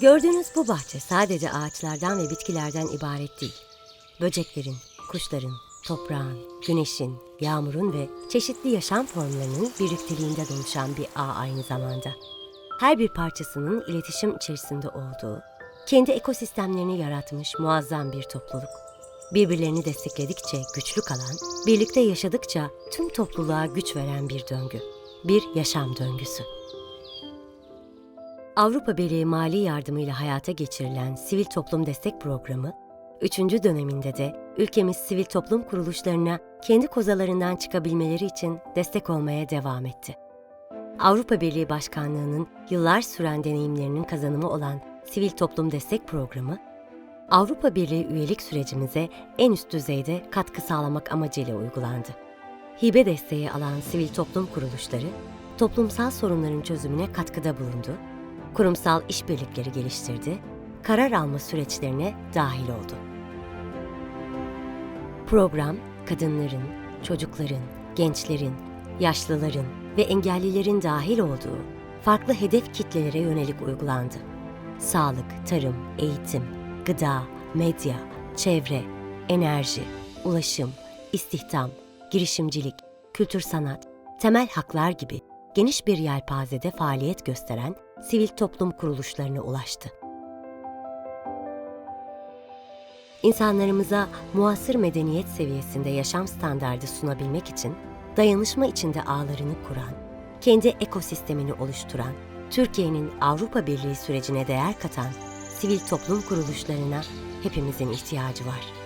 Gördüğünüz bu bahçe sadece ağaçlardan ve bitkilerden ibaret değil. Böceklerin, kuşların, toprağın, güneşin, yağmurun ve çeşitli yaşam formlarının birlikteliğinde oluşan bir ağ aynı zamanda. Her bir parçasının iletişim içerisinde olduğu, kendi ekosistemlerini yaratmış muazzam bir topluluk. Birbirlerini destekledikçe güçlü kalan, birlikte yaşadıkça tüm topluluğa güç veren bir döngü. Bir yaşam döngüsü. Avrupa Birliği mali yardımıyla hayata geçirilen Sivil Toplum Destek Programı, 3. döneminde de ülkemiz sivil toplum kuruluşlarına kendi kozalarından çıkabilmeleri için destek olmaya devam etti. Avrupa Birliği Başkanlığı'nın yıllar süren deneyimlerinin kazanımı olan Sivil Toplum Destek Programı, Avrupa Birliği üyelik sürecimize en üst düzeyde katkı sağlamak amacıyla uygulandı. Hibe desteği alan sivil toplum kuruluşları, toplumsal sorunların çözümüne katkıda bulundu, kurumsal işbirlikleri geliştirdi, karar alma süreçlerine dahil oldu. Program, kadınların, çocukların, gençlerin, yaşlıların ve engellilerin dahil olduğu farklı hedef kitlelere yönelik uygulandı. Sağlık, tarım, eğitim, gıda, medya, çevre, enerji, ulaşım, istihdam, girişimcilik, kültür sanat, temel haklar gibi geniş bir yelpazede faaliyet gösteren sivil toplum kuruluşlarına ulaştı. İnsanlarımıza muasır medeniyet seviyesinde yaşam standardı sunabilmek için dayanışma içinde ağlarını kuran, kendi ekosistemini oluşturan, Türkiye'nin Avrupa Birliği sürecine değer katan sivil toplum kuruluşlarına hepimizin ihtiyacı var.